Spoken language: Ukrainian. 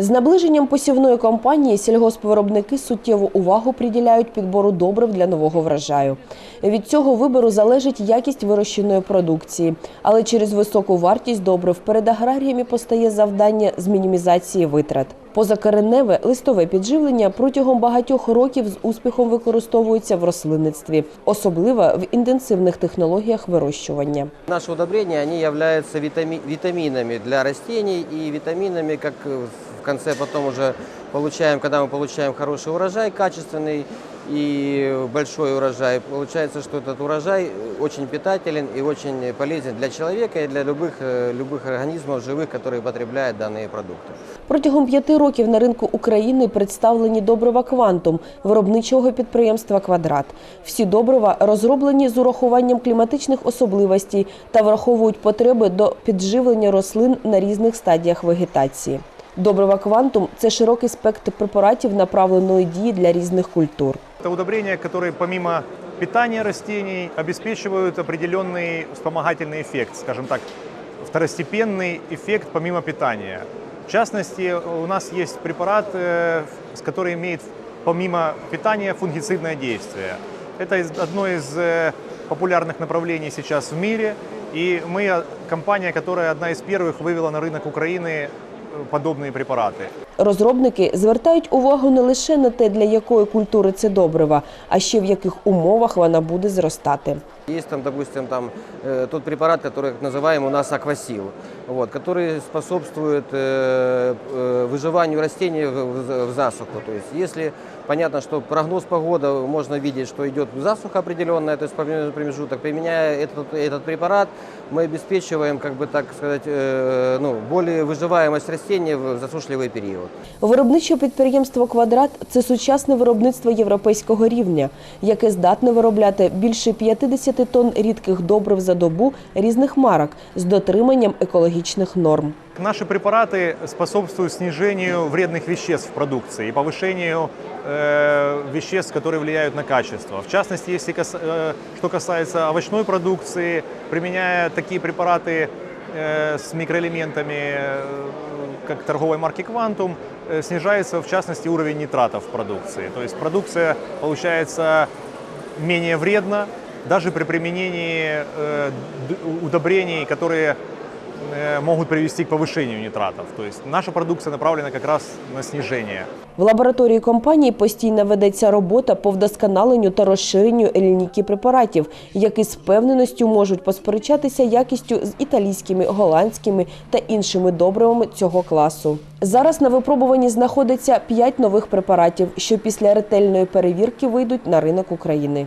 З наближенням посівної кампанії сільгоспвиробники суттєву увагу приділяють підбору добрив для нового врожаю. Від цього вибору залежить якість вирощеної продукції, але через високу вартість добрив перед аграріями постає завдання з мінімізації витрат. Позакореневе листове підживлення протягом багатьох років з успіхом використовується в рослинництві, особливо в інтенсивних технологіях вирощування. Наши удобрения, они являются витами- для растений и витаминами, как э, в конце потом уже получаем, когда мы получаем хороший урожай, качественный и большой урожай, получается, что этот урожай э, очень питателен и очень полезен для человека и для любых, э, любых организмов живых, которые потребляют данные продукты. Протягом п'яти років на ринку України представлені добрива «Квантум» виробничого підприємства «Квадрат». Всі добрива розроблені з урахуванням кліматичних особливостей та враховують потреби до підживлення рослин на різних стадіях вегетації. Добрива «Квантум» – це широкий спектр препаратів направленої дії для різних культур. Это удобрения, которые помимо питания растений обеспечивают определенный вспомогательный эффект, скажем так, второстепенный эффект помимо питания. В частности, у нас есть препарат, э, с- который имеет помимо питания фунгицидное действие. Это из- одно из э, популярных направлений сейчас в мире, и мы э, компания, которая одна из первых вывела на рынок Украины э, подобные препараты. Розробники звертають увагу не лише на те, для якої культури це добрива, а ще в яких умовах вона буде зростати. Есть там, допустим, там э, тот препарат, который как называем у нас аквасил, вот, который способствует э, э, выживанию растений в, в- в засуху. То есть, если понятно, что прогноз погоды можно видеть, что идет засуха определенная, то есть промежуток- промежуток, применяя этот, этот препарат, мы обеспечиваем, как бы так сказать, э, ну, более выживаемость растений в засушливый период. Виробниче підприємство Квадрат це сучасне виробництво європейського рівня, яке здатне виробляти більше 50 тонн рідких добрив за добу різних марок з дотриманням екологічних норм. Наши препараты способствуют снижению вредных веществ в продукции и повышению э, веществ, которые влияют на качество. В частности, если кас- э, что касается овощной продукции, применяя такие препараты э, с микроэлементами, э, как торговой марки Quantum, э, снижается в частности уровень нитратов в продукции. То есть продукция получается менее вредна даже при применении э, д- удобрений, которые э, могут привести к повышению нитратов. То есть наша продукция направлена как раз на снижение. В лабораторії компанії постійно ведеться робота по вдосконаленню та розширенню лінійки препаратів, які з певненістю можуть посперечатися якістю з італійськими, голландськими та іншими добривами цього класу. Зараз на випробуванні знаходиться п'ять нових препаратів, що після ретельної перевірки вийдуть на ринок України.